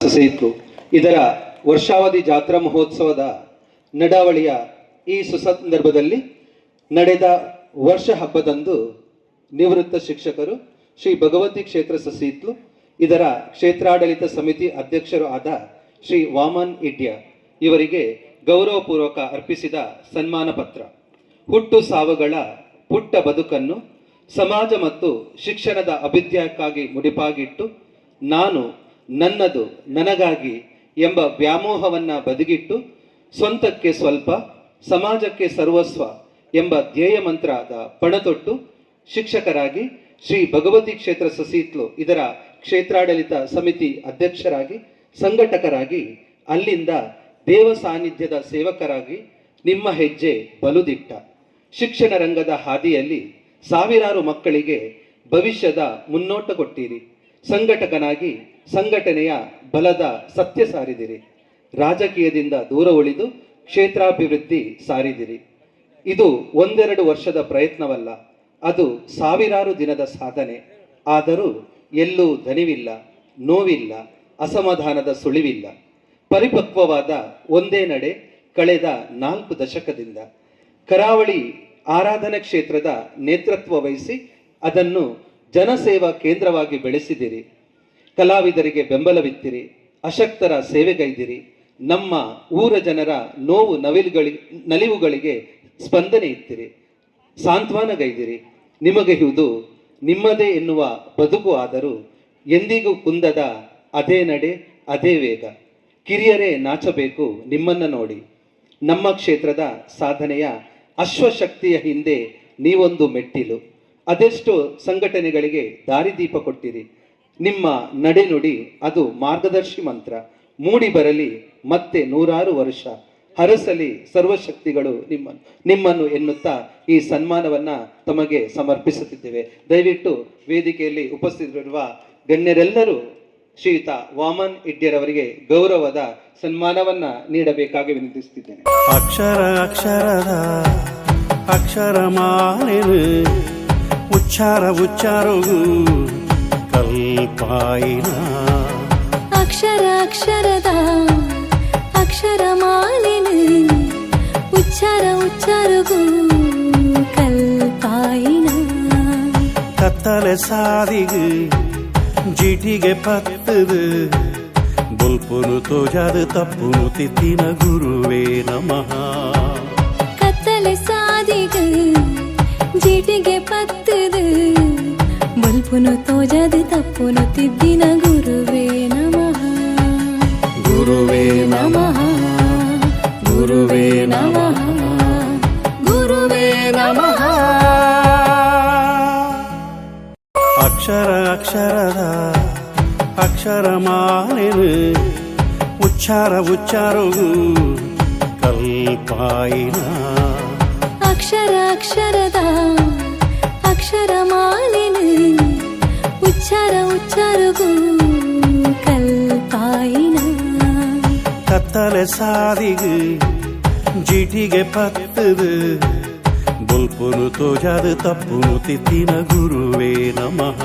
ಸಹಿತು ಇದರ ವರ್ಷಾವಧಿ ಜಾತ್ರಾ ಮಹೋತ್ಸವದ ನಡಾವಳಿಯ ಈ ಸುಸಂದರ್ಭದಲ್ಲಿ ನಡೆದ ವರ್ಷ ಹಬ್ಬದಂದು ನಿವೃತ್ತ ಶಿಕ್ಷಕರು ಶ್ರೀ ಭಗವತಿ ಕ್ಷೇತ್ರ ಸಸೀತ್ಲು ಇದರ ಕ್ಷೇತ್ರಾಡಳಿತ ಸಮಿತಿ ಅಧ್ಯಕ್ಷರು ಆದ ಶ್ರೀ ವಾಮನ್ ಇಡ್ಯ ಇವರಿಗೆ ಗೌರವಪೂರ್ವಕ ಅರ್ಪಿಸಿದ ಸನ್ಮಾನ ಪತ್ರ. ಹುಟ್ಟು ಸಾವುಗಳ ಪುಟ್ಟ ಬದುಕನ್ನು ಸಮಾಜ ಮತ್ತು ಶಿಕ್ಷಣದ ಅಭಿದ್ಯಕ್ಕಾಗಿ ಮುಡಿಪಾಗಿಟ್ಟು ನಾನು ನನ್ನದು ನನಗಾಗಿ ಎಂಬ ವ್ಯಾಮೋಹವನ್ನ ಬದಿಗಿಟ್ಟು ಸ್ವಂತಕ್ಕೆ ಸ್ವಲ್ಪ, ಸಮಾಜಕ್ಕೆ ಸರ್ವಸ್ವ ಎಂಬ ಧ್ಯೇಯ ಮಂತ್ರದ ಪಣತೊಟ್ಟು ಶಿಕ್ಷಕರಾಗಿ ಶ್ರೀ ಭಗವತಿ ಕ್ಷೇತ್ರ ಸಸೀತ್ಲು ಇದರ ಕ್ಷೇತ್ರಾಡಳಿತ ಸಮಿತಿ ಅಧ್ಯಕ್ಷರಾಗಿ, ಸಂಘಟಕರಾಗಿ, ಅಲ್ಲಿಂದ ದೇವ ಸಾನ್ನಿಧ್ಯದ ಸೇವಕರಾಗಿ ನಿಮ್ಮ ಹೆಜ್ಜೆ ಬಲುದಿಟ್ಟ. ಶಿಕ್ಷಣ ರಂಗದ ಹಾದಿಯಲ್ಲಿ ಸಾವಿರಾರು ಮಕ್ಕಳಿಗೆ ಭವಿಷ್ಯದ ಮುನ್ನೋಟ ಕೊಟ್ಟಿರಿ. ಸಂಘಟಕನಾಗಿ ಸಂಘಟನೆಯ ಬಲದ ಸತ್ಯ ಸಾರಿದಿರಿ. ರಾಜಕೀಯದಿಂದ ದೂರ ಉಳಿದು ಕ್ಷೇತ್ರಾಭಿವೃದ್ಧಿ ಸಾರಿದಿರಿ. ಇದು ಒಂದೆರಡು ವರ್ಷದ ಪ್ರಯತ್ನವಲ್ಲ, ಅದು ಸಾವಿರಾರು ದಿನದ ಸಾಧನೆ. ಆದರೂ ಎಲ್ಲೂ ಧನಿವಿಲ್ಲ ನೋವಿಲ್ಲ, ಅಸಮಾಧಾನದ ಸುಳಿವಿಲ್ಲ. ಪರಿಪಕ್ವವಾದ ಒಂದೇ ನಡೆ ಕಳೆದ ನಾಲ್ಕು ದಶಕದಿಂದ. ಕರಾವಳಿ ಆರಾಧನಾ ಕ್ಷೇತ್ರದ ನೇತೃತ್ವ ವಹಿಸಿ ಅದನ್ನು ಜನಸೇವಾ ಕೇಂದ್ರವಾಗಿ ಬೆಳೆಸಿದಿರಿ. ಕಲಾವಿದರಿಗೆ ಬೆಂಬಲವಿತ್ತಿರಿ. ಅಶಕ್ತರ ಸೇವೆಗೈದಿರಿ. ನಮ್ಮ ಊರ ಜನರ ನೋವು ನವಿಲುಗಳಿ, ನಲಿವುಗಳಿಗೆ ಸ್ಪಂದನೆ ಇತ್ತಿರಿ. ಸಾಂತ್ವನಗೈದಿರಿ. ನಿಮಗೆ ಇದು ನಿಮ್ಮದೇ ಎನ್ನುವ ಬದುಕು ಆದರೂ ಎಂದಿಗೂ ಕುಂದದ ಅದೇ ನಡೆ, ಅದೇ ವೇಗ. ಕಿರಿಯರೇ ನಾಚಬೇಕು ನಿಮ್ಮನ್ನು ನೋಡಿ. ನಮ್ಮ ಕ್ಷೇತ್ರದ ಸಾಧನೆಯ ಅಶ್ವಶಕ್ತಿಯ ಹಿಂದೆ ನೀವೊಂದು ಮೆಟ್ಟಿಲು. ಅದೆಷ್ಟು ಸಂಘಟನೆಗಳಿಗೆ ದಾರಿದೀಪ ಕೊಟ್ಟಿರಿ ನಿಮ್ಮ ನಡೆನುಡಿ ಅದು ಮಾರ್ಗದರ್ಶಿ ಮಂತ್ರ. ಮೂಡಿ ಬರಲಿ, ಮತ್ತೆ ನೂರಾರು ವರ್ಷ. ಹರಸಲಿ ಸರ್ವಶಕ್ತಿಗಳು ನಿಮ್ಮ, ನಿಮ್ಮನ್ನು ಎನ್ನುತ್ತಾ ಈ ಸನ್ಮಾನವನ್ನ ತಮಗೆ ಸಮರ್ಪಿಸುತ್ತಿದ್ದೇವೆ. ದಯವಿಟ್ಟು ವೇದಿಕೆಯಲ್ಲಿ ಉಪಸ್ಥಿತರಿರುವ ಗಣ್ಯರೆಲ್ಲರೂ ಶ್ರೀಯುತ ವಾಮನ್ ಇಡ್ಯರವರಿಗೆ ಗೌರವದ ಸನ್ಮಾನವನ್ನ ನೀಡಬೇಕಾಗಿ ವಿನಂತಿಸುತ್ತಿದ್ದೇನೆ. ಅಕ್ಷರ ಅಕ್ಷರದ ಅಕ್ಷರ ಉಚ್ಚಾರ ಉಚ್ಚಾರವು ಕಲ್ಪಾಯಿನ ಅಕ್ಷರ ಅಕ್ಷರದ ಅಕ್ಷರ ಮಾಲಿನ ಉಚ್ಚಾರ ಉಚ್ಚಾರಗೂ ಕಲ್ಪಾಯಿನ ಕತ್ತಲೆ ಸಾದಿಗು ಜೀಟಿಗೆ ಪತ್ತದು ಬುಲ್ಪುನು ತೋಜಾದು ತಪ್ಪುನು ತಿದ್ದಿನ ಗುರುವೇ ನಮಃ తప్పును తోజది తప్పును తిద్దిన గురువే నమ. గురువే నమ. గురువే నమ. గురువే నమ. అక్షర అక్షరద అక్షరమానెను ఉచ్చార ఉచ్చారు కల్పాయిన. అక్షర అక్షరద అక్షరమానెను ಅಕ್ಷರ ಮಾಲಿನ ಉಚ್ಚಾರ ಉಚ್ಚಾರಗೂ ಕಲ್ಪಾಯಿನ ಕತ್ತಲೆ ಸಾದಿಗು ಜೀಟಿಗೆ ಪತ್ತದು ಬುಲ್ಪುನು ತೋಜಾದು ತಪ್ಪುನು ತಿದ್ದಿನ ಗುರುವೇ ನಮಃ